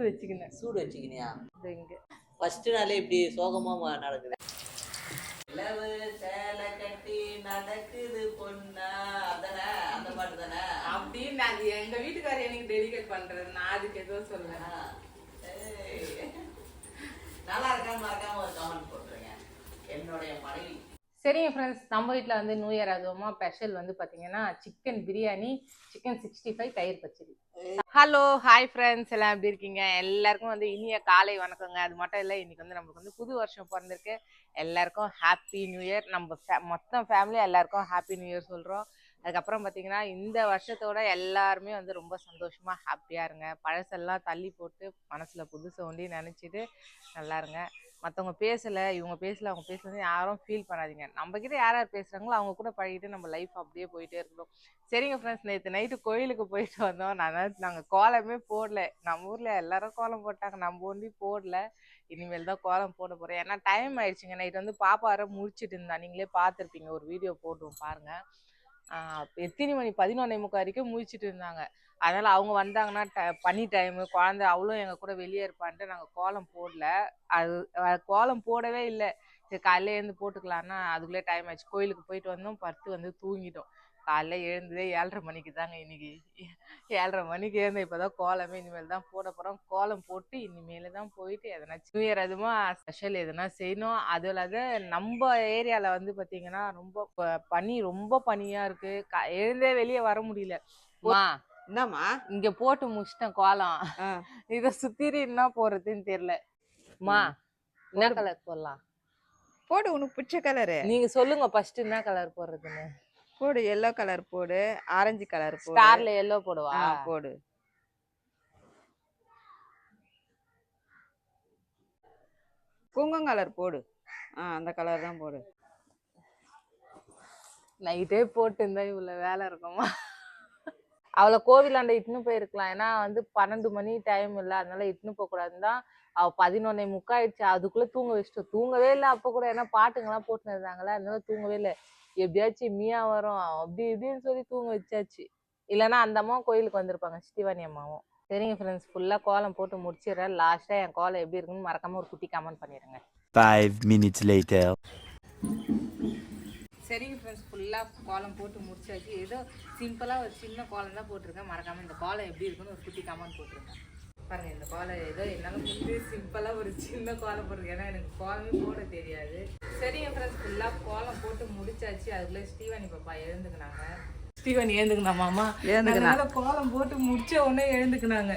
சூடு வச்சுக்கினேன் சூடு வச்சுக்கினியா? இங்க. ஃபர்ஸ்ட் நாளே இப்படி சோகமா நடக்குது. நிலவு சேலை கட்டி நடக்குது பொண்ணா. அதானே? அந்த பாட்டு தானே அப்படின்னு அது எங்க வீட்டுக்காரர் எனக்கு டெடிகேட் பண்றது. நான் அதுக்கு ஏதோ. ஏய். நல்லா இருக்கான்னு மறக்காம ஒரு கமெண்ட் போட்டுருங்க. என்னுடைய மனைவி சரிங்க ஃப்ரெண்ட்ஸ் நம்ம வீட்டில் வந்து நியூ இயர் அதுவுமா ஸ்பெஷல் வந்து பார்த்தீங்கன்னா chicken biryani chicken sixty five தயிர் பச்சடி. ஹலோ ஹாய் ஃப்ரெண்ட்ஸ் எல்லாம் எப்படி இருக்கீங்க? எல்லாருக்கும் வந்து இனிய காலை வணக்கங்க. அது மட்டும் இல்லை இன்னைக்கு வந்து நம்மளுக்கு வந்து புது வருஷம் பிறந்திருக்கு. எல்லாருக்கும் ஹாப்பி நியூ இயர் நம்ம மொத்தம் ஃபேமிலி எல்லாருக்கும் ஹாப்பி நியூ இயர் சொல்கிறோம் அதுக்கப்புறம் பார்த்தீங்கன்னா இந்த வருஷத்தோட எல்லாருமே வந்து ரொம்ப சந்தோஷமாக ஹாப்பியாக இருங்க. பழசெல்லாம் தள்ளி போட்டு மனசில் புதுசை ஒண்டி நினச்சிட்டு நல்லா இருங்க. மற்றவங்க பேசலை இவங்க பேசல அவங்க பேசலன்னு யாரும் ஃபீல் பண்ணாதீங்க. நம்மக்கிட்ட யார் யார் பேசுகிறாங்களோ அவங்க கூட பழகிட்டு நம்ம லைஃப் அப்படியே போயிட்டே இருக்கணும். சரிங்க ஃப்ரெண்ட்ஸ் நேற்று நைட்டு கோயிலுக்கு போயிட்டு வந்தோம். நான் நாங்கள் கோலமே போடல. நம்ம ஊரில் எல்லாரும் கோலம் போட்டாங்க. நம்ம ஒன்றி போடல. இனிமேல் தான் கோலம் போட போகிறேன் ஏன்னா டைம் ஆயிடுச்சுங்க. நைட் வந்து பாப்பா வர முடிச்சிட்டு இருந்தா. நீங்களே பார்த்துருப்பீங்க. ஒரு வீடியோ போடுவோம் பாருங்கள் எத்தனை மணி? பதினொன்னே முக்கால் வரைக்கும் முழிச்சிட்டு இருந்தாங்க. அதனால் அவங்க வந்தாங்கன்னா ட பனி டைமு குழந்தை அவளும் எங்கள் கூட வெளியே இருப்பான்ட்டு நாங்கள் கோலம் போடல. அது கோலம் போடவே இல்லை. சரி காலையில எழுந்து போட்டுக்கலான்னா அதுக்குள்ளே டைம் ஆச்சு. கோயிலுக்கு போயிட்டு வந்தோம். படுத்து வந்து தூங்கிட்டோம். காலைல எழுந்ததே ஏழரை மணிக்கு தாங்க இன்னைக்கு. ஏழரை மணிக்கு எழுந்த இப்போதான் கோலமே இனிமேல் தான் போட போகிறோம் கோலம் போட்டு இனிமேல் தான் போயிட்டு எதனா நியூ இயர் அதுமா ஸ்பெஷல் எதனா செய்யணும். அதுவும் இல்லாத நம்ம ஏரியாவில் வந்து பார்த்தீங்கன்னா ரொம்ப ப- பனி ரொம்ப பனியாக இருக்குது க எழுந்தே வெளியே வர முடியல. என்னம்மா? இங்க போட்டு முடிச்சிட்டேன் கோலம். இத சுத்திரி என்ன போறதுன்னு தெரியல. மா என்ன கலர் போடலாம்? போடு உனக்கு பிடிச்ச கலரு நீங்க சொல்லுங்க ஃபர்ஸ்ட் என்ன கலர் போடுறதுன்னு. போடு எல்லோ கலர் போடு ஆரஞ்சு கலர் போடு. ஸ்டார்ல எல்லோ போடுவா? போடு. குங்குமம் கலர் போடு. ஆ அந்த கலர் தான் போடு. நைட்டே போட்டு இருந்தா இவ்வளவு வேலை இருக்குமா? அவளை கோவிலாண்ட இட்டுன்னு போயிருக்கலாம். ஏன்னா வந்து பன்னெண்டு மணி டைம் இல்லை. அதனால இட்டுன்னு போக கூடாதுன்னு தான் அவள் பதினொன்னே முக்காயிடுச்சு. அதுக்குள்ள தூங்க வச்சுட்டோம். தூங்கவே இல்லை அப்போ கூட. ஏன்னா பாட்டுங்கெல்லாம் போட்டுன்னு இருந்தாங்களா அதனால தூங்கவே இல்லை. எப்படியாச்சும் மியா வரும். அப்படி இப்படின்னு சொல்லி தூங்க வச்சாச்சு. இல்லைன்னா அந்த அம்மாவும் கோயிலுக்கு வந்திருப்பாங்க. ஸ்ரீவாணி அம்மாவும். சரிங்க ஃப்ரெண்ட்ஸ் ஃபுல்லாக கோலம் போட்டு முடிச்சிடுறேன். லாஸ்ட்டாக என் கோலம் எப்படி இருக்குன்னு மறக்காம ஒரு குட்டி கமெண்ட் பண்ணிடுங்க. ஃபைவ் மினிட்ஸ் லேட்டர் சரிங்க ஃப்ரெண்ட்ஸ் ஃபுல்லாக கோலம் போட்டு முடிச்சாச்சு. ஏதோ சிம்பிளாக ஒரு சின்ன கோலம் தான் போட்டிருக்கேன். மறக்காம இந்த கோலம் எப்படி இருக்குன்னு ஒரு குட்டி கமெண்ட் போட்டிருக்கேன். பாருங்க இந்த கோலம் ஏதோ என்னால் முடிஞ்சு சிம்பிளாக ஒரு சின்ன கோலம் போட்டிருக்கேன். ஏன்னா எனக்கு கோலமே போட தெரியாது. சரிங்க ஃப்ரெண்ட்ஸ் ஃபுல்லாக கோலம் போட்டு முடிச்சாச்சு. அதுக்குள்ளே ஸ்டீவானி பாப்பா எழுந்துக்கினாங்க. ஸ்டீவானி எழுந்துக்கினா மாமா? கோலம் போட்டு முடிச்ச உடனே எழுந்துக்கினாங்க.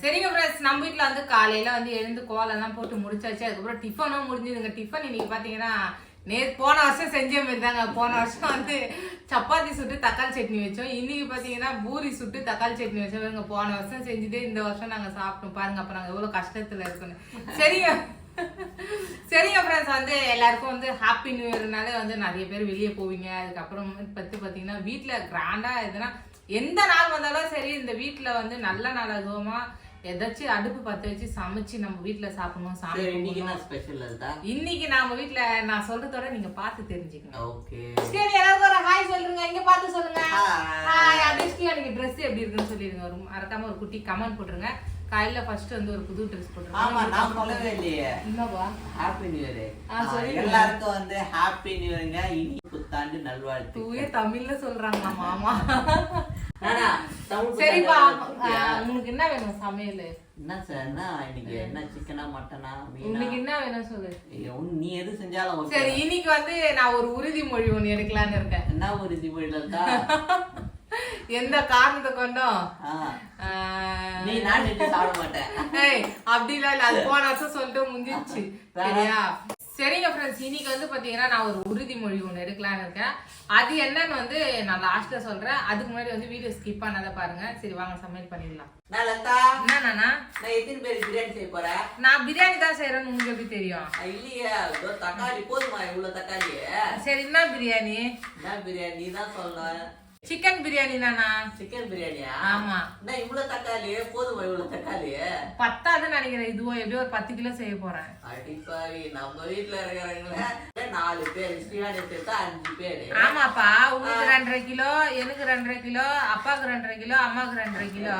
சரிங்க ஃப்ரெண்ட்ஸ் நம்ம வீட்டில் வந்து காலையில் வந்து எழுந்து கோலம்லாம் போட்டு முடிச்சாச்சு. அதுக்கப்புறம் டிஃபனும் முடிஞ்சுதுங்க. டிஃபன் இன்னைக்கு பார்த்தீங்கன்னா நேர் போன வருஷம் செஞ்ச மாதிரி தாங்க. போன வருஷம் வந்து சப்பாத்தி சுட்டு தக்காளி சட்னி வச்சோம். இன்னைக்கு பார்த்தீங்கன்னா பூரி சுட்டு தக்காளி சட்னி வச்சோம். இவங்க போன வருஷம் செஞ்சுட்டு இந்த வருஷம் நாங்கள் சாப்பிட்டோம். பாருங்க அப்புறம் நாங்கள் எவ்வளோ கஷ்டத்தில் இருக்கணும் சரிங்க. சரிங்க ஃப்ரெண்ட்ஸ் வந்து எல்லாருக்கும் வந்து ஹாப்பி நியூ இயர்னாலே வந்து நிறைய பேர் வெளியே போவீங்க. அதுக்கப்புறம் பத்து பார்த்தீங்கன்னா வீட்டில் கிராண்டாக எதுனா எந்த நாள் வந்தாலும் சரி இந்த வீட்டில் வந்து நல்ல நாள் ஏதாச்சும் அடுப்பு பற்ற வச்சு சமைச்சு நம்ம வீட்டில் சாப்பிடணும் இன்னைக்கு என்ன கும்பிடணும். ஸ்பெஷல் அதுதா? இன்னைக்கு நாம வீட்ல நான் சொல்றதோட நீங்க பார்த்து தெரிஞ்சுக்கணும். ஓகே. சரி எல்லாருக்கும் ஒரு ஹாய் சொல்லுங்க. இங்க பார்த்து சொல்லுங்க. ஹாய் அப்படியே ஸ்ரீவாணிக்கு ட்ரெஸ் எப்படி இருக்குன்னு சொல்லிடுங்க ஒரு மறக்காம ஒரு குட்டி கமெண்ட் போட்டுருங்க. காலையில ஃபர்ஸ்ட் வந்து ஒரு புது ட்ரெஸ் ஆமா நான் போட்டுருங்க சொல்லவே இல்லையே. என்னவா ஹாப்பி நியூ இயர் ஆ, சொல்லிடுங்க. எல்லாருக்கும் வந்து ஹாப்பி நியூ இயருங்க இனி புத்தாண்டு நல்வாழ்த்து தூய தமிழ்ல சொல்றாங்க மாமா. தமிழ் சரிப்பா? உனக்கு என்ன வேணும் சமையல்? என்ன சார் என்ன இன்னைக்கு என்ன சிக்கனா மட்டனா இன்னைக்கு என்ன வேணும் சொல்லு. நீ எது செஞ்சாலும். சரி இன்னைக்கு வந்து நான் ஒரு உறுதிமொழி ஒண்ணு எடுக்கலான்னு இருக்கேன். என்ன இது இருக்கா? எந்த காரணத்தை கொண்டும்? நீ நான் சாப்பிட மாட்டேன். அப்படிலாம் இல்ல அது போன வருஷம் சொல்லிட்டு முடிஞ்சிச்சு சரியா? சரிங்க ஃப்ரெண்ட்ஸ் இன்னைக்கு வந்து பாத்தீங்கன்னா நான் ஒரு உறுதிமொழி ஒன்று எடுக்கலான்னு இருக்கேன். அது என்னன்னு வந்து நான் லாஸ்ட்ல சொல்றேன். அதுக்கு முன்னாடி வந்து வீடியோ ஸ்கிப் பண்ணாத பாருங்க. சரி வாங்க சமையல் பண்ணிடலாம். என்னண்ணா நான் எத்தனை பேர் பிரியாணி செய்ய போறேன்? நான் பிரியாணி தான் செய்யறேன்னு உங்களுக்கு எப்படி தெரியும்? இல்லையே தக்காளி போதுமா இவ்வளவு தக்காளி சரி என்ன பிரியாணி? என்ன பிரியாணி தான் சொல்லணும் சிக்கன் பிரியாணி தானா சிக்கன் பிரியாணியா ஆமா. என்ன இவ்வளவு தக்காளி போதுமா இவ்வளவு தக்காளி? பத்தாதுன்னு நினைக்கிறேன். இதுவோ எப்படியோ ஒரு பத்து கிலோ செய்ய போறேன். அடிப்பாவி நம்ம வீட்டுல இருக்கிறவங்கள நாலு பேர் சேர்த்தா அஞ்சு பேரு. ஆமாப்பா உங்களுக்கு ரெண்டரை கிலோ எனக்கு ரெண்டரை கிலோ அப்பாவுக்கு ரெண்டரை கிலோ அம்மாவுக்கு ரெண்டரை கிலோ.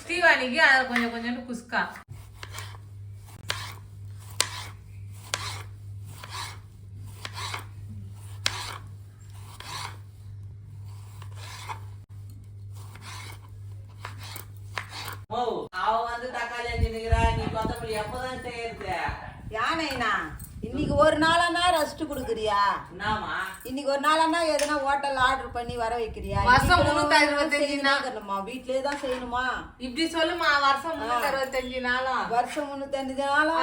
ஸ்ரீவாணிக்கு அது கொஞ்சம் கொஞ்சோண்டு குஸ்கா ஓ அவ வந்து தக்காளி அஞ்சு நிக்கிறா நீ கொத்தமல்லி எப்பதான் செய்யறது யானைனா இன்னைக்கு ஒரு நாளானா ரெஸ்ட் கொடுக்குறியா? இன்னைக்கு ஒரு நாளானா எதுனா ஹோட்டல் ஆர்டர் பண்ணி வர வைக்கிறியா? வருஷம் முன்னூத்தி இருக்கணுமா? வீட்லயே தான் செய்யணுமா? இப்படி சொல்லுமா வருஷம் முன்னூத்தி அறுபத்தஞ்சு நாளும் வருஷம் முன்னூத்தஞ்சு நாளும்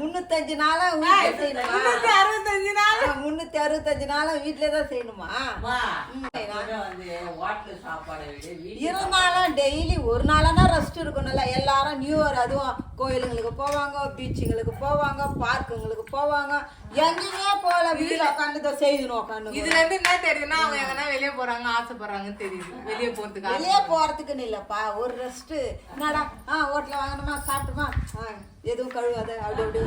முன்னூத்தஞ்சு நாளும் முன்னூத்தி அறுபத்தஞ்சு நாள்? ஆ, முன்னூத்தி அறுபத்தஞ்சு நாளும் வீட்லயே தான் செய்யணுமா? இருந்தாலும் டெய்லி ஒரு நாளானா ரெஸ்ட் இருக்கணும்ல. எல்லாரும் நியூ இயர் அதுவும் கோயிலுங்களுக்கு போவாங்க பீச்சுங்களுக்கு போவாங்க பார்க்குங்களுக்கு போவாங்க. எங்கேயுமே போகல. வீட்டுல உட்காந்து செய்யணும் உட்காந்து இதுல இருந்து என்ன தெரியுதுன்னா அவங்க எங்கன்னா வெளியே போறாங்க ஆசைப்படுறாங்கன்னு தெரியுது. வெளியே போறதுக்கு. வெளியே போறதுக்குன்னு இல்லப்பா. ஒரு ரெஸ்ட் என்னடா? ஆ ஹோட்டல்ல வாங்கணுமா? சாப்பிட்டுமா? ஆ எதுவும் கழுவாத? அப்படி அப்படி.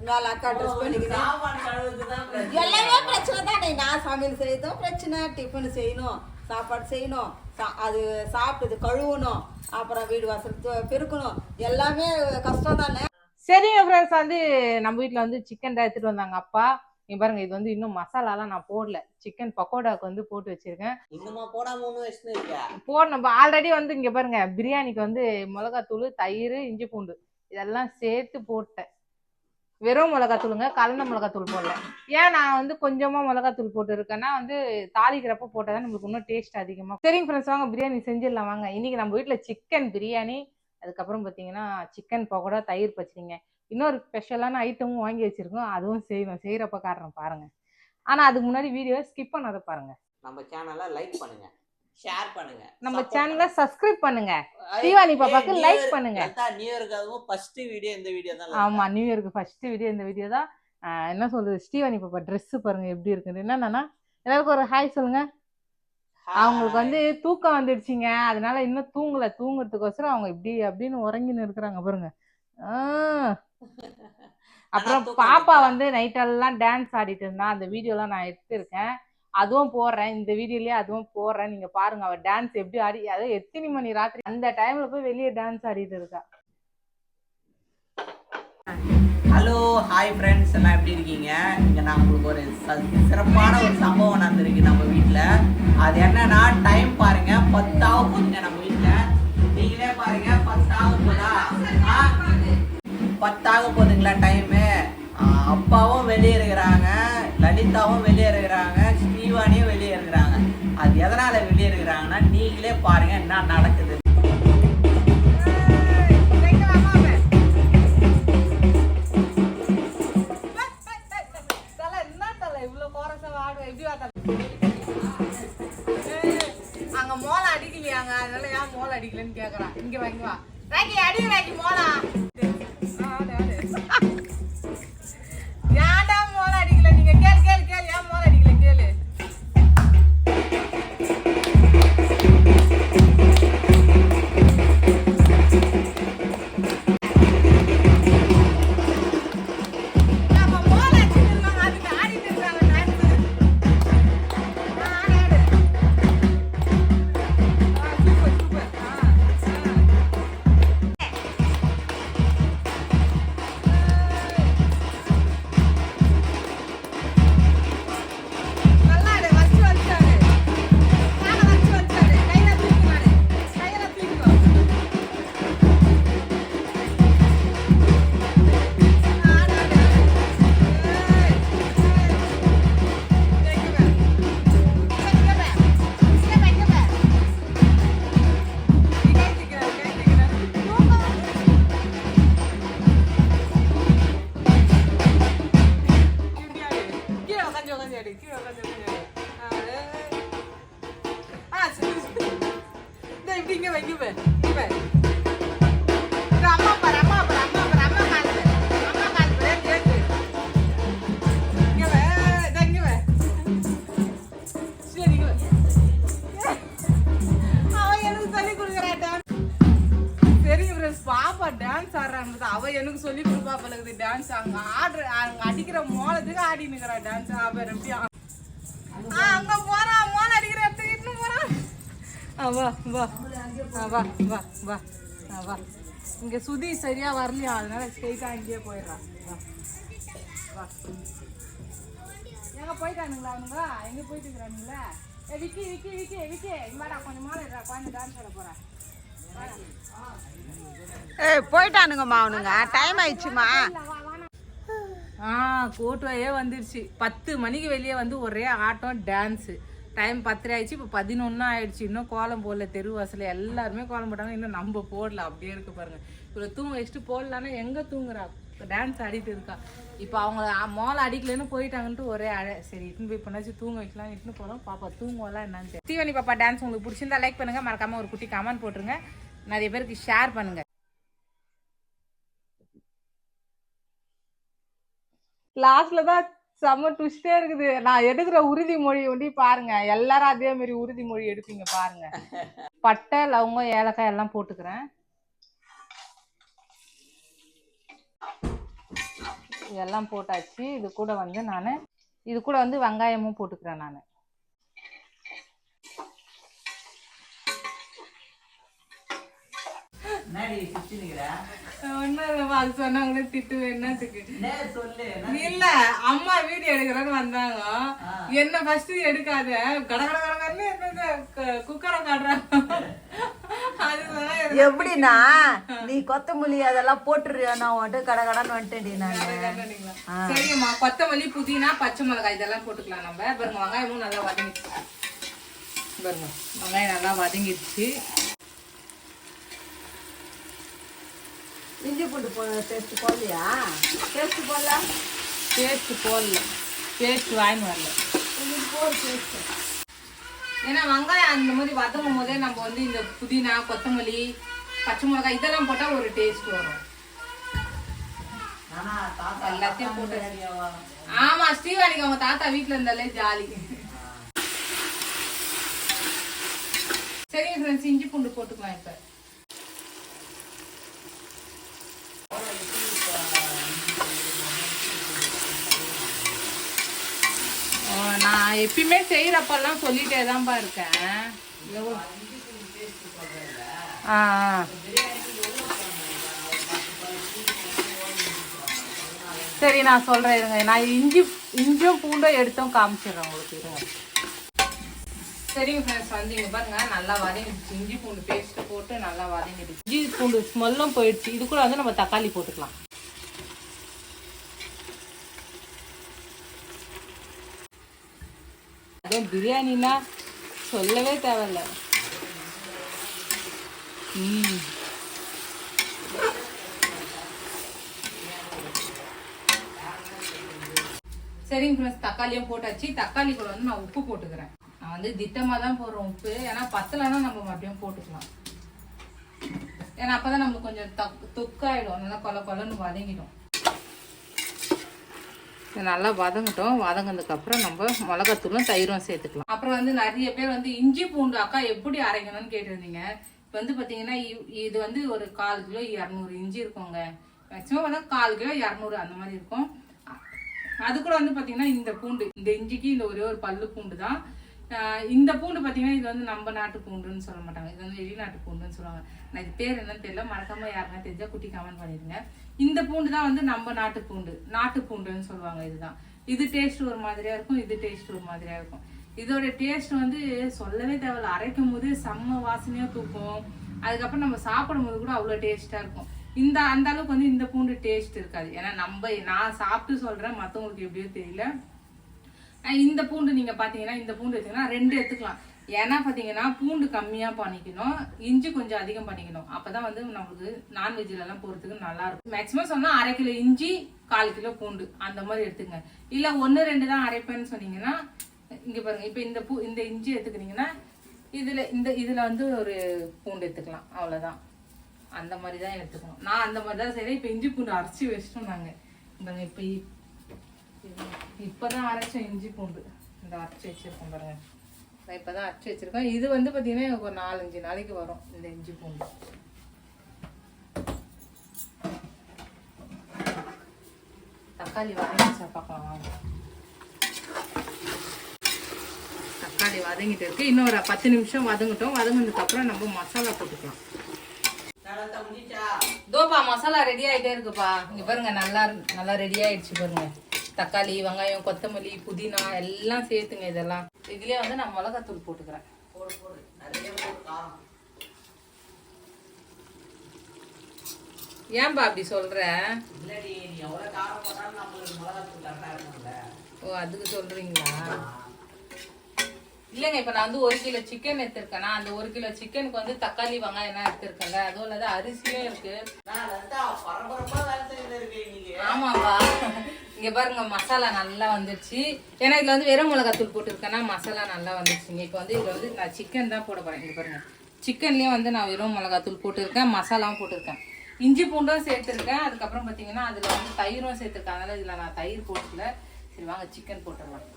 மேல அக்கா ட்ரெஸ் பிரச்சனை. எல்லாமே பிரச்சனை தானே. நான் சமையல் செய்யறதும் பிரச்சனை. டிஃபன் செய்யணும். சாப்பாடு செய்யணும். சா- அது சாப்பிட்டது கழுவணும். அப்புறம் வீடு வாசல் பெருக்கணும். எல்லாமே கஷ்டம் தானே. சரிங்க ஃப்ரெண்ட்ஸ் வந்து நம்ம வீட்ல வந்து சிக்கன் தான் எடுத்துட்டு வந்தாங்க. அப்பா இங்க பாருங்க இது வந்து இன்னும் மசாலாலாம் நான் போடல. சிக்கன் பக்கோடாக்கு வந்து போட்டு வச்சிருக்கேன். இன்னுமா போடாம வச்சுன்னு இருக்க போடணும். ஆல்ரெடி வந்து இங்க பாருங்க பிரியாணிக்கு வந்து மிளகாத்தூள் தயிர் இஞ்சி பூண்டு இதெல்லாம் சேர்த்து போட்டேன். வெறும் மிளகாத்தூளுங்க கலந்த மிளகாத்தூள் போடல. ஏன் நான் வந்து கொஞ்சமா மிளகாத்தூள் போட்டு இருக்கேன்னா வந்து தாளிக்கிறப்ப போட்டாதான் நம்மளுக்கு இன்னும் டேஸ்ட் அதிகமா. சரிங்க ஃப்ரெண்ட்ஸ் வாங்க பிரியாணி செஞ்சிடலாம். வாங்க இன்னைக்கு நம்ம வீட்ல சிக்கன் பிரியாணி அதுக்கப்புறம் பார்த்தீங்கன்னா சிக்கன் பக்கோடா தயிர் பச்சடிங்க. இன்னொரு ஸ்பெஷலான ஐட்டமும் வாங்கி வச்சிருக்கோம். அதுவும் செய்வோம் செய்யறப்ப காட்டுறேன் பாருங்க. ஆனா அதுக்கு முன்னாடி வீடியோ ஸ்கிப் பண்ணாத பாருங்க. நம்ம சேனலை லைக் பண்ணுங்க. ஷேர் பண்ணுங்க. நம்ம சேனலை சப்ஸ்கிரைப் பண்ணுங்க. ஏய், பாப்பாக்கு Year- பண்ணுங்க. நியூ இயருக்கு ஃபர்ஸ்ட் வீடியோ இந்த வீடியோ தான் ஆமா நியூ இயருக்கு ஃபர்ஸ்ட் வீடியோ இந்த வீடியோ தான். என்ன சொல்றது? ஸ்ரீவாணி பாப்பா Dress பாருங்க எப்படி இருக்குது என்னன்னா எல்லாருக்கும் ஒரு ஹாய் சொல்லுங்க. அவங்களுக்கு வந்து தூக்கம் வந்துடுச்சுங்க. அதனால இன்னும் தூங்கல. தூங்குறதுக்கோசரம் அவங்க இப்படி அப்படின்னு உறங்கின்னு இருக்கிறாங்க பாருங்க. அப்புறம் பாப்பா? வந்து நைட்டெல்லாம் டான்ஸ் ஆடிட்டு இருந்தா. அந்த வீடியோலாம் நான் எடுத்திருக்கேன். அதுவும் போடுறேன். இந்த வீடியோலயே அதுவும் போடுறேன். நீங்க பாருங்க. அவ டான்ஸ் எப்படி ஆடி அதாவது எத்தனை மணி ராத்திரி அந்த டைம்ல போய் வெளியே டான்ஸ் ஆடிட்டு இருக்கா. ஹலோ ஹாய் ஃப்ரெண்ட்ஸ் எல்லாம் எப்படி இருக்கீங்க? இங்கே நான் உங்களுக்கு ஒரு ச- சிறப்பான ஒரு சம்பவம் நடந்திருக்கு நம்ம வீட்டில் அது என்னன்னா டைம் பாருங்க பத்தாவது போகுதுங்க நம்ம வீட்டில் நீங்களே பாருங்க பத்தாவது போதா? பத்தாக போகுதுங்களா டைமு அப்பாவும் வெளியே இருக்கிறாங்க லலிதாவும் வெளியே இருக்கிறாங்க ஸ்ரீவானியும் வெளியே இருக்கிறாங்க. அது எதனால் வெளியே இருக்கிறாங்கன்னா நீங்களே பாருங்க என்ன நடக்குது. அங்க மோளை அடிக்கலையாங்க அதனால ஏன் மோளை அடிக்கலன்னு கேக்குறான். இங்க வா இங்க வா. ராக்கி அடி ராக்கி மோளா. டான்ஸ் ஆடுறாங்க அவ எனக்கு சொல்லி கொடுப்பா பழகுது டான்ஸ் அங்க ஆடுற அங்க அடிக்கிற மோளத்துக்கு ஆடி நிக்கிறா. டான்ஸ் அவ எப்படி அங்க போறா. மோள அடிக்கிற இடத்துக்கு இன்னும் போறா. வா வா. வா வா வா. வா. இங்க சுதி சரியா வரலையா? அதனால ஸ்ட்ரெயிட்டா அங்கேயே போயிடுறான் வா. வா. எங்க போயிட்டானுங்களா அவனுங்க எங்க போயிட்டு இருக்கிறானுங்களா? விக்கி விக்கி விக்கி விக்கி. இம்மாடா கொஞ்சம் மாலை குழந்தை டான்ஸ் ஆட போறேன் ஏய் போயிட்டானுங்கம்மா அவனுங்க. டைம் ஆயிடுச்சுமா ஆ கோட்டுவாயே வந்துருச்சு. பத்து மணிக்கு வெளியே வந்து ஒரே ஆட்டம் டான்ஸு டைம் பத்தரை ஆயிடுச்சு இப்போ பதினொன்னா ஆயிடுச்சு. இன்னும் கோலம் போடல தெருவாசல எல்லாருமே கோலம் போட்டாங்க. இன்னும் நம்ம போடல அப்படியே இருக்கு பாருங்க. இவ்வளோ தூங்க வச்சுட்டு போடலான்னா எங்கே தூங்குறா? டான்ஸ் ஆடிட்டு இருக்கா இப்போ அவங்க மோளை அடிக்கலன்னு போயிட்டாங்கன்ட்டு ஒரே அழ சரி இட்டுன்னு போய் பண்ணாச்சு தூங்க வைக்கலாம் இட்டுன்னு போகிறோம் பாப்பா தூங்குவலாம் என்னன்னு தீவனி பாப்பா டான்ஸ் உங்களுக்கு பிடிச்சிருந்தா லைக் பண்ணுங்க. மறக்காம ஒரு குட்டி கமெண்ட் போட்டுருங்க. நிறைய பேருக்கு ஷேர் பண்ணுங்க. லாஸ்ட்ல தான் செம்ம ட்விஸ்டே இருக்குது. நான் எடுக்கிற உறுதிமொழி ஒண்டி பாருங்க. எல்லாரும் அதே மாதிரி உறுதிமொழி எடுப்பீங்க பாருங்க. பட்டை லவங்கம் ஏலக்காய் எல்லாம் போட்டுக்கிறேன். இதெல்லாம் போட்டாச்சு. இது கூட வந்து நான் இது கூட வந்து வெங்காயமும் போட்டுக்கிறேன் நான். சொன்னாங்களே திட்டு என்னத்துக்கு? என்ன சொல்லு என்ன- இல்ல அம்மா வீடியோ எடுக்கிறேன்னு வந்தாங்க. என்ன ஃபர்ஸ்ட் எடுக்காத. கட கட கடகடன்னு என்னது குக்கரை காட்டுறாங்க. எப்படின்னா நீ கொத்தமல்லி அதெல்லாம் போட்டுருவியா நான் வந்துட்டு கடை கடன் வந்துட்டேன்டி நான். காட்டுறீங்களா? சரிங்கம்மா கொத்தமல்லி புதினா பச்சை மிளகாய் இதெல்லாம் போட்டுக்கலாம் நம்ம. பாருங்க வெங்காயமும் நல்லா வதங்கிடுச்சு. பாருங்க வெங்காயம் நல்லா வதங்கிடுச்சு. இஞ்சி பூண்டு போ டேஸ்ட் போடலையா? டேஸ்ட் போடலாம் பேஸ்ட் போடல. பேஸ்ட் வாங்கி வரல. ஏன்னா வெங்காயம் அந்த மாதிரி வதங்கும் போதே நம்ம வந்து இந்த புதினா கொத்தமல்லி பச்சை மிளகாய் இதெல்லாம் போட்டா ஒரு டேஸ்ட் வரும். எல்லாத்தையும் போட்டு. பிரியாணியாவா? ஆமா ஸ்ரீவாணிக்கு அவங்க தாத்தா வீட்ல இருந்தாலே ஜாலி. சரிங்க ஃப்ரெண்ட்ஸ் இஞ்சி பூண்டு போட்டுக்கலாம் இப்ப ஓ, நான் எப்பயுமே செய்யறப்பெல்லாம் சொல்லிட்டே தான்ப்பா இருக்கேன். ஆ சரி நான் சொல்றேன் இருங்க. நான் இஞ்சி இஞ்சும் பூண்டும் எடுத்தும் காமிச்சிடுறேன் உங்களுக்கு இருங்க. சரிங்க ஃப்ரெண்ட்ஸ் வந்து பாருங்க. நல்லா வதங்கிடுச்சு. இஞ்சி பூண்டு பேஸ்ட் போட்டு நல்லா வதங்கிடுச்சு. இஞ்சி பூண்டு ஸ்மெல்லும் போயிடுச்சு. இது கூட வந்து நம்ம தக்காளி போட்டுக்கலாம். அதுவும் பிரியாணினா சொல்லவே தேவையில்ல. ம். சரிங்க ஃப்ரெண்ட்ஸ் தக்காளியும் போட்டாச்சு. தக்காளி கூட வந்து நான் உப்பு போட்டுக்கிறேன். நான் வந்து திட்டமாக தான் போடுறோம் உப்பு. ஏன்னா பத்தலைன்னா நம்ம மறுபடியும் போட்டுக்கலாம். ஏன்னா அப்போ தான் நம்மளுக்கு கொஞ்சம் தக் தொக்காயிடும். நல்லா கொல கொலன்னு வதங்கிடும். இது நல்லா வதங்கட்டும். வதங்கினதுக்கு அப்புறம் நம்ம மிளகாத்தூளும் தயிரும் சேர்த்துக்கலாம். அப்புறம் வந்து நிறைய பேர் வந்து இஞ்சி பூண்டு அக்கா எப்படி அரைக்கணும்னு கேட்டிருந்தீங்க. இப்போ வந்து பார்த்தீங்கன்னா இ- இது வந்து ஒரு கால் கிலோ இரநூறு இஞ்சி இருக்குங்க. மேக்ஸிமம் வந்து கால் கிலோ இரநூறு அந்த மாதிரி இருக்கும். அது கூட வந்து பாத்தீங்கன்னா இந்த பூண்டு இந்த இஞ்சிக்கு இந்த ஒரே ஒரு பல்லு பூண்டு தான். ஆஹ் இந்த பூண்டு பாத்தீங்கன்னா இது வந்து நம்ம நாட்டு பூண்டுன்னு சொல்ல மாட்டாங்க. இது வந்து வெளிநாட்டு பூண்டுன்னு சொல்லுவாங்க. நான் இது பேர் என்னன்னு தெரியல. மறக்காம யாருன்னா தெரிஞ்சால் குட்டி கமெண்ட் பண்ணிடுங்க. இந்த பூண்டு தான் வந்து நம்ம நாட்டு பூண்டு. நாட்டு பூண்டுன்னு சொல்லுவாங்க இதுதான். இது டேஸ்ட் ஒரு மாதிரியா இருக்கும் இது டேஸ்ட் ஒரு மாதிரியா இருக்கும். இதோட டேஸ்ட் வந்து சொல்லவே தேவையில்ல. அரைக்கும் போது செம்ம வாசனையா தூக்கும். அதுக்கப்புறம் நம்ம சாப்பிடும் போது கூட அவ்வளோ டேஸ்டா இருக்கும். இந்த அந்த அளவுக்கு வந்து இந்த பூண்டு டேஸ்ட் இருக்காது. ஏன்னா நம்ம நான் சாப்பிட்டு சொல்றேன் மற்றவங்களுக்கு எப்படியோ தெரியல. இந்த பூண்டு நீங்க பாத்தீங்கன்னா இந்த பூண்டு எடுத்தீங்கன்னா ரெண்டு எடுத்துக்கலாம். ஏன்னா பார்த்தீங்கன்னா பூண்டு கம்மியாக பண்ணிக்கணும் இஞ்சி கொஞ்சம் அதிகம் பண்ணிக்கணும். அப்பதான் வந்து நம்மளுக்கு நான்வெஜ்லலாம் போகிறதுக்கு நல்லா இருக்கும் மேக்ஸிமம் சொன்னால் அரை கிலோ இஞ்சி கால் கிலோ பூண்டு அந்த மாதிரி எடுத்துங்க இல்லை ஒன்று ரெண்டு தான் அரைப்பேன்னு சொன்னீங்கன்னா இங்கே பாருங்கள் இப்போ இந்த பூ இந்த இஞ்சி எடுத்துக்கிறீங்கன்னா இதில் இந்த இதில் வந்து ஒரு பூண்டு எடுத்துக்கலாம் அவ்வளோதான் அந்த மாதிரி தான் எடுத்துக்கணும். நான் அந்த மாதிரி தான் செய்கிறேன் இப்போ இஞ்சி பூண்டு அரைச்சி வச்சிட்டோம் நாங்கள் இந்த இப்போ இப்போ தான் அரைச்சோம் இஞ்சி பூண்டு. இந்த அரைச்சி வச்சிருக்கோம் பாருங்கள் இப்போ தான் அச்சு வச்சுருக்கேன். இது வந்து பார்த்திங்கன்னா ஒரு நாலஞ்சு நாளைக்கு வரும் இந்த இஞ்சி பூண்டு. தக்காளி வதங்கிச்சா பார்க்கலாம் தக்காளி வதங்கிட்டு இருக்கு. இன்னொரு பத்து நிமிஷம் வதங்கிட்டோம். வதங்கினதுக்கப்புறம் நம்ம மசாலா போட்டுக்கலாம். தோப்பா மசாலா ரெடி ஆகிட்டே இருக்குப்பா. இங்கே பாருங்க நல்லா நல்லா ரெடி ஆயிடுச்சு பாருங்க. தக்காளி வெங்காயம் கொத்தமல்லி புதினா எல்லாம் சேர்த்துங்க இதெல்லாம். இதுலயே வந்து நான் மிளகாத்தூள் போட்டுக்கிறேன். ஏன்பா அப்படி சொல்ற? ஓ அதுக்கு சொல்றீங்களா? இல்லைங்க இப்ப நான் வந்து ஒரு கிலோ சிக்கன் எடுத்திருக்கேன்னா அந்த ஒரு கிலோ சிக்கனுக்கு வந்து தக்காளி வெங்காயம் எல்லாம் எடுத்திருக்கேன்ல அதுவும் இல்லாத அரிசியும் இருக்கு. ஆமாப்பா. இங்க பாருங்க மசாலா நல்லா வந்துருச்சு. ஏன்னா இதுல வந்து வெறும் மிளகாத்தூள் போட்டிருக்கேன்னா மசாலா நல்லா வந்துருச்சுங்க. இப்போ வந்து இதுல வந்து நான் சிக்கன் தான் போட போறேன் இங்க பாருங்க. சிக்கன்லயும் வந்து நான் வெறும் மிளகாத்தூள் போட்டிருக்கேன் மசாலாவும் போட்டிருக்கேன். இஞ்சி பூண்டும் சேர்த்துருக்கேன். அதுக்கப்புறம் பார்த்தீங்கன்னா அதுல வந்து தயிரும் சேர்த்துருக்கேன். அதனால இதுல நான் தயிர் போட்டுல சரி வாங்க சிக்கன் போட்டுடலாம்.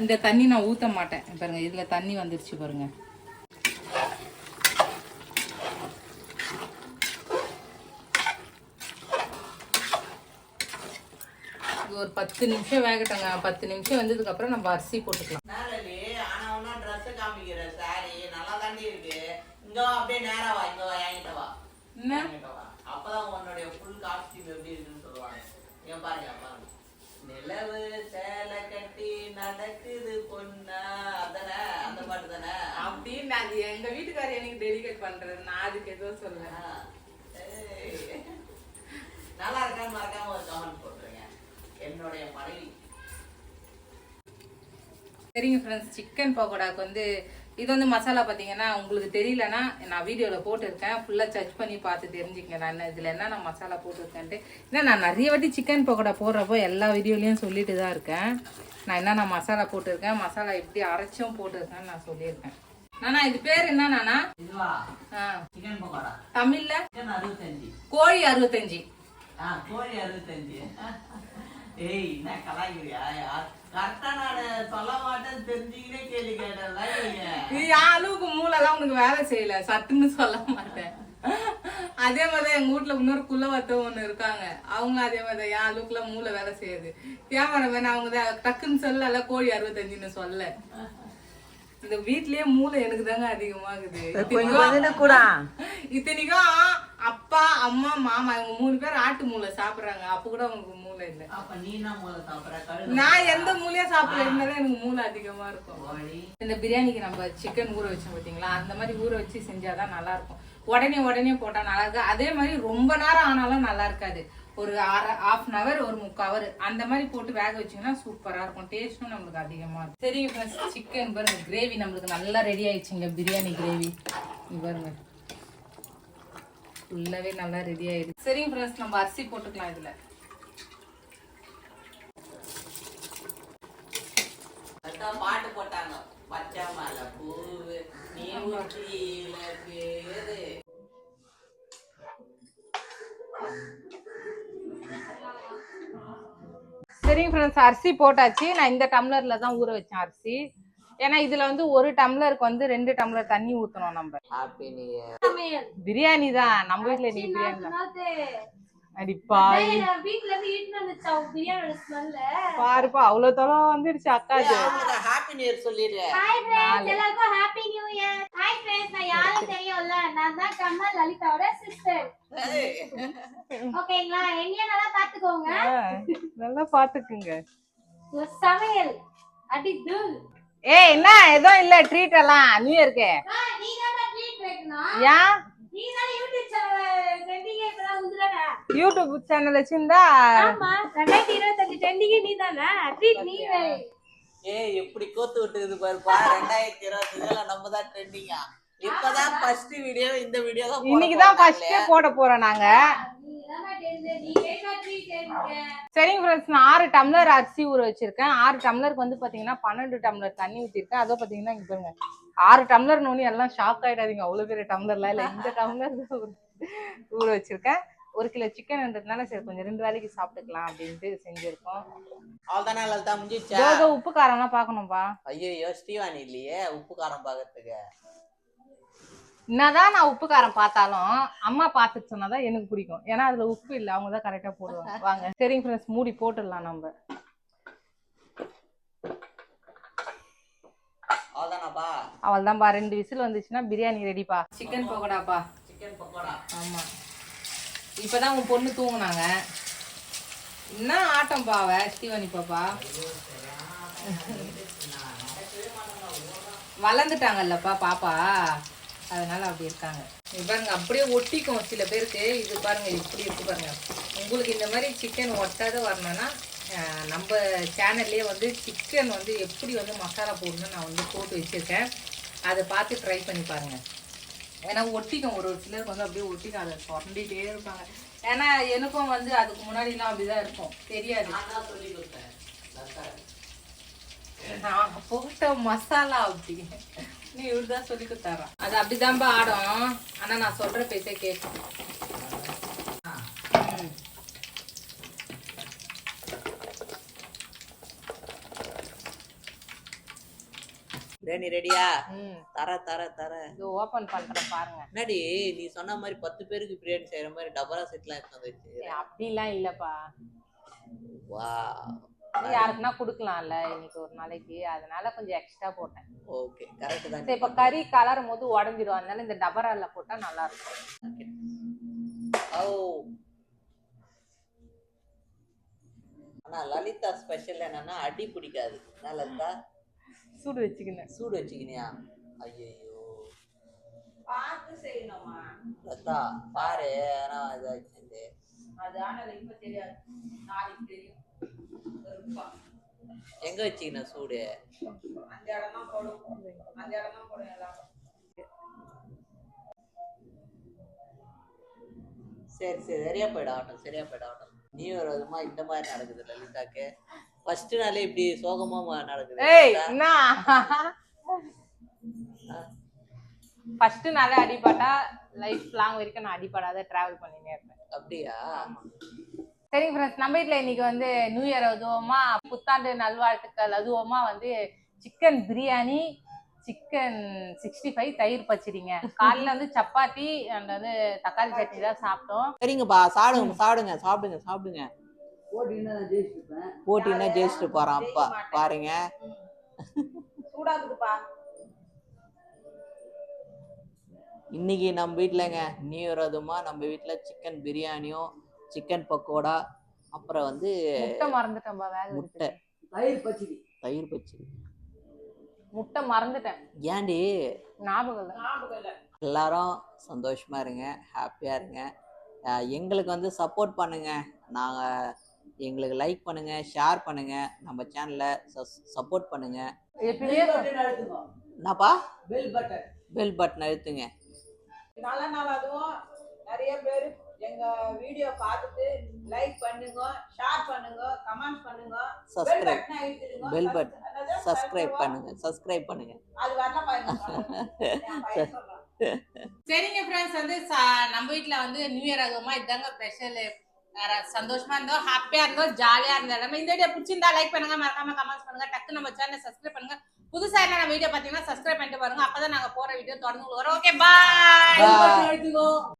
இந்த தண்ணி நான் ஊத்த மாட்டேன். பாருங்க இதுல தண்ணி வந்துருச்சு பாருங்க. இது ஒரு பத்து நிமிஷம் வேகட்டங்க. பத்து நிமிஷம் வந்ததுக்கு அப்புறம் நம்ம அரிசி போட்டுக்கலாம். அப்பதான் உன்னுடைய ஃபுல் காஸ்டியூம் எப்படி இருக்குன்னு சொல்லுவாங்க. இங்க பாருங்க பாருங்க. நிலவு சேலை கட்டி நடக்குது பொண்ணா? அதானே? அந்த பாட்டு தானே அப்படின்னு அது எங்க வீட்டுக்காரர் எனக்கு டெடிகேட் பண்றது. நான் அதுக்கு எதுவும் சொல்ல. நல்லா இருக்கான்னு மறக்காம ஒரு கமெண்ட் போட்டுருங்க. என்னுடைய மனைவி. சரிங்க ஃப்ரெண்ட்ஸ் சிக்கன் பக்கோடாக்கு வந்து இது வந்து மசாலா பார்த்தீங்கன்னா உங்களுக்கு தெரியலனா நான் வீடியோவில் போட்டிருக்கேன். ஃபுல்லாக சர்ச் பண்ணி பார்த்து தெரிஞ்சுக்கங்க. நான் இதில் என்னென்ன மசாலா போட்டிருக்கேன்ட்டு. ஏன்னா நான் நிறைய வாட்டி சிக்கன் பக்கோடா போடுறப்போ எல்லா வீடியோலையும் சொல்லிட்டு தான் இருக்கேன். நான் என்னென்ன மசாலா போட்டிருக்கேன் மசாலா எப்படி அரைச்சும் போட்டிருக்கேன்னு நான் சொல்லியிருக்கேன். நானா இது பேர் என்ன நானா பக்கோடா? தமிழில் கோழி அறுபத்தஞ்சி. கோழி அறுபத்தஞ்சு. ஏய் என்ன கலாய்க்கிறியா? கரெக்டா நான் சொல்ல தெரிஞ்சுக்கினே கேள்வி கேட்டேன் அளவுக்கு மூளைலாம் உனக்கு வேலை செய்யல? சட்டுன்னு சொல்ல மாட்டேன். அதே மாதிரி எங்க வீட்ல இன்னொரு குள்ளவத்த ஒண்ணு இருக்காங்க. அவங்க அதே மாதிரி என் அளவுக்குல மூளை வேலை செய்யுது. கேமராமேன் அவங்க டக்குன்னு சொல்லல கோழி அறுபத்தஞ்சுன்னு சொல்ல இந்த வீட்லயே மூளை எனக்கு தாங்க அதிகமாகுது. இத்தனைக்கும் இத்தனைக்கும் அப்பா அம்மா மாமா இவங்க மூணு பேர் ஆட்டு மூளை சாப்பிடுறாங்க. அப்ப கூட அவங்களுக்கு மூளை இல்லை. அப்ப நீ என்ன மூளை சாப்பிடுற? நான் எந்த மூலையா சாப்பிடுறேன் எனக்கு மூளை அதிகமா இருக்கும். இந்த பிரியாணிக்கு நம்ம சிக்கன் ஊற வச்சோம் பார்த்தீங்களா அந்த மாதிரி ஊற வச்சு செஞ்சாதான் நல்லா இருக்கும். உடனே உடனே போட்டா நல்லா இருக்கு அதே மாதிரி ரொம்ப நேரம் ஆனாலும் நல்லா இருக்காது. ஒரு அரை ஹாஃப் அன் ஹவர் ஒரு முக்கால் ஹவர் அந்த மாதிரி போட்டு வேக வச்சிங்கன்னா சூப்பராக இருக்கும். டேஸ்ட்டும் நம்மளுக்கு அதிகமாக இருக்கும். சரி ஃப்ரெண்ட்ஸ் சிக்கன் பாருங்க கிரேவி நம்மளுக்கு நல்லா ரெடி ஆயிடுச்சுங்க. பிரியாணி கிரேவி பாருங்க. ஃபுல்லாகவே நல்லா ரெடி ஆயிடுச்சு. சரிங்க ஃப்ரெண்ட்ஸ் நம்ம அரிசி போட்டுக்கலாம் இதில். பாட்டு போட்டாங்க. பச்சை மலை பூவு நீ பேரு. சரிங்க ஃப்ரெண்ட்ஸ் அரிசி போட்டாச்சு. நான் இந்த டம்ளர்ல தான் ஊற வச்சேன் அரிசி. ஏன்னா இதுல வந்து ஒரு டம்ளருக்கு வந்து ரெண்டு டம்ளர் தண்ணி ஊத்தணும் நம்ம. பிரியாணி தான். நம்ம வீட்ல இன்னைக்கு பிரியாணி தான். பாருப்பா அவ்வளவு தொலைவு வந்துடுச்சு அக்காது ஹாப்பி நியூ இயர் சொல்லிடு. ஹாய் ஃப்ரெண்ட்ஸ் எல்லாருக்கும் happy new year hi friends நான் யாரும் தெரியும்ல? நான் தான் கமல் லலிதாவோட சிஸ்டர் ஓகேங்களா என்னைய நல்லா பாத்துக்கோங்க. நல்லா பாத்துக்குங்க. சமையல். அடி தூள். ஏய் என்ன? எதுவும் இல்ல ட்ரீட் எல்லாம். நியூ இயர்க்கு நீ தான் ட்ரீட் வைக்கணும். ஏன் நீ தான் யூடியூப் சேனல் ட்ரெண்டிங் வச்சிருந்தா ஆமா ரெண்டாயிரத்தி இருபத்தஞ்சு ட்ரெண்டிங்கே நீ தானே ட்ரீட் நீ ஏய் எப்படி கோத்து விட்டுக்குது பாருப்பா. ரெண்டாயிரத்தி இருபத்தஞ்சுல நம்ம தான் ட்ரெண்டிங்கா இப்பதான் ஃபர்ஸ்ட் வீடியோ இந்த வீடியோ தான் இன்னைக்கு தான். ஃபர்ஸ்ட் போட போறோம் நாங்க. சரிங்க ஃப்ரெண்ட்ஸ் நான் ஆறு டம்ளர் அரிசி ஊற வச்சிருக்கேன். ஆறு டம்ளருக்கு வந்து பாத்தீங்கன்னா பன்னெண்டு டம்ளர் தண்ணி ஊத்திருக்கேன். அதோ பாத்தீங்கன்னா இங்க பாருங்க. ஆறு டம்ளர் நோனி எல்லாம் ஷாக் ஆயிடாதீங்க. அவ்வளவு பெரிய டம்ளர்லாம் இல்ல. இந்த டம்ளர் ஊற- வச்சிருக்கேன். ஒரு கிலோ சிக்கன்ன்றதுனால சரி கொஞ்சம் ரெண்டு வேலைக்கு சாப்பிட்டுக்கலாம் அப்படின்ட்டு செஞ்சிருக்கோம். அவ்வளோதானே லலிதா முடிஞ்சிச்சா? உப்பு காரம்லாம் பார்க்கணும்பா ஐயோ ஸ்ரீவாணி இல்லையே உப்பு காரம் பார்க்கறதுக்கு என்னதான் நான் உப்பு காரம் பார்த்தாலும் அம்மா பார்த்துட்டு சொன்னாதான் எனக்கு பிடிக்கும். ஏன்னா அதுல உப்பு இல்லை அவங்க தான் கரெக்டா போடுவாங்க. வாங்க சரிங்க ஃப்ரெண்ட்ஸ் மூடி போட்டுடலாம் நம்ம. அவ்வளோதானாப்பா அவள் தான்ப்பா ரெண்டு விசில் வந்துச்சுன்னா பிரியாணி ரெடிப்பா சிக்கன் பக்கோடாப்பா. சிக்கன் பக்கோடா? ஆமா. இப்பதான் உன் பொண்ணு தூங்குனாங்க. என்ன ஆட்டம் பாவ ஸ்ரீவாணி பாப்பா வளர்ந்துட்டாங்கல்லப்பா பாப்பா. அதனால அப்படி இருக்காங்க. இது பாருங்க அப்படியே ஒட்டிக்கும் சில பேருக்கு. இது பாருங்க இப்படி இருக்கு பாருங்க. உங்களுக்கு இந்த மாதிரி சிக்கன் ஒட்டாத வரணும்னா நம்ம சேனல்லே வந்து சிக்கன் வந்து எப்படி வந்து மசாலா போடணும்னு நான் வந்து போட்டு வச்சிருக்கேன். அதை பார்த்து ட்ரை பண்ணி பாருங்க. ஏன்னா ஒட்டிக்கும். ஒரு ஒரு சிலருக்கு வந்து அப்படியே ஒட்டிக்கும். அதை சுரண்டிட்டே இருப்பாங்க. ஏன்னா எனக்கும் வந்து அதுக்கு முன்னாடிலாம் அப்படிதான் இருக்கும். தெரியாது. நான் போட்ட மசாலா அப்படி. நீ இவரு தான் சொல்லி கொடுத்தாரா? அது அப்படிதான்பா ஆடும். ஆனா நான் சொல்ற பேச்சே கேட்கும். பிரியாணி ரெடியா? தர தர தர. இது ஓபன் பண்றேன் பாருங்க. என்னடி நீ சொன்ன மாதிரி பத்து பேருக்கு பிரியாணி செய்யற மாதிரி டபரா செட்லாம் எடுத்து ஏய், அப்படிலாம் இல்லப்பா. வா யாருக்குன்னா கொடுக்கலாம்ல இன்னைக்கு ஒரு நாளைக்கு. அதனால கொஞ்சம் எக்ஸ்ட்ரா போட்டேன். ஓகே கரெக்ட் தான். சரி இப்ப கறி கலரும் போது உடஞ்சிடும். அதனால இந்த டபரால போட்டா நல்லா இருக்கும். ஓ. ஆனா லலிதா ஸ்பெஷல் என்னன்னா அடி பிடிக்காது. லலிதா சூடு வச்சுக்கினேன் சூடு வச்சுக்கினியா? ஐயோ பார்த்து செய்யணுமா? லலிதா பாரு. ஆனா இதாச்சு அது ஆனால் இப்ப தெரியாது. நாளைக்கு தெரியும். எங்க வச்சுக்கின சூடு? சரி சரி. சரியா போயிடாகட்டும் சரியா போயிடாகட்டும் நீ ஒரு விதமா இந்த மாதிரி நடக்குது லலிதாக்கு. ஃபர்ஸ்ட் நாளே இப்படி சோகமா நடக்குது ஃபர்ஸ்ட் நாளே அடிபட்டா லைஃப் லாங் வரைக்கும் நான் அடிபடாத டிராவல் பண்ணினே இருப்பேன். அப்படியா? சரிங்க ஃப்ரெண்ட்ஸ் நம்ம வீட்டில் இன்னைக்கு வந்து நியூ இயர் அதுவுமா புத்தாண்டு நல்வாழ்த்துக்கள். அதுவுமா வந்து chicken biryani chicken sixty five தயிர் பச்சடிங்க. காலையில வந்து சப்பாத்தி அண்ட் வந்து தக்காளி சட்னி தான் சாப்பிட்டோம். சரிங்கப்பா சாப்பிடுங்க சாப்பிடுங்க சாப்பிடுங்க சாப்பிடுங்க. போட்டின்னா ஜெயிச்சுட்டு போறான் அப்பா. பாருங்க. சூடாக்குதுப்பா. இன்னைக்கு நம்ம வீட்லங்க நியூ இயர் அதுமா நம்ம வீட்ல சிக்கன் பிரியாணியும் சிக்கன் பக்கோடா அப்புறம் வந்து முட்டை மறந்துட்டேன்பா வேக முட்டை. இருக்குது தயிர் பச்சடி. முட்டை மறந்துட்டேன். ஏன்டி? ஞாபகம் இல்லை. ஞாபகம் இல்லை. எல்லாரும் சந்தோஷமா இருங்க ஹாப்பியா இருங்க. எங்களுக்கு வந்து சப்போர்ட் பண்ணுங்க. நாங்க எங்களுக்கு லைக் பண்ணுங்க ஷேர் பண்ணுங்க. நம்ம சேனலை சப்போர்ட் பண்ணுங்க. என்னப்பா? பெல் பட்டன் அழுத்துங்க. நல்ல நாள் அதுவும். நிறைய பேர் எங்க வீடியோ பார்த்துட்டு லைக் பண்ணுங்க ஷேர் பண்ணுங்க கமெண்ட் பண்ணுங்க சப்ஸ்கிரைப் பட்டனை பெல் பட் அதாவது சப்ஸ்கிரைப் பண்ணுங்க. சப்ஸ்கிரைப் பண்ணுங்க. அது வரல பாருங்க. சரிங்க ஃப்ரெண்ட்ஸ் வந்து நம்ம வீட்ல வந்து நியூ இயர் ஆகுமா இதாங்க ஸ்பெஷல் சந்தோஷமா இருந்தோம் ஹாப்பியா இருந்தோம் ஜாலியா இருந்தோம் நம்ம இந்த வீடியோ பிடிச்சிருந்தா லைக் பண்ணுங்க மறக்காம கமெண்ட்ஸ் பண்ணுங்க. டக்கு நம்ம சேனலை சப்ஸ்கிரைப் பண்ணுங்க. புதுசா என்ன நம்ம வீடியோ பாத்தீங்கன்னா சப்ஸ்கிரைப் பண்ணிட்டு பாருங்க. அப்பதான் நாங்க போற வீடியோ தொடர்ந்து வரும். Okay bye.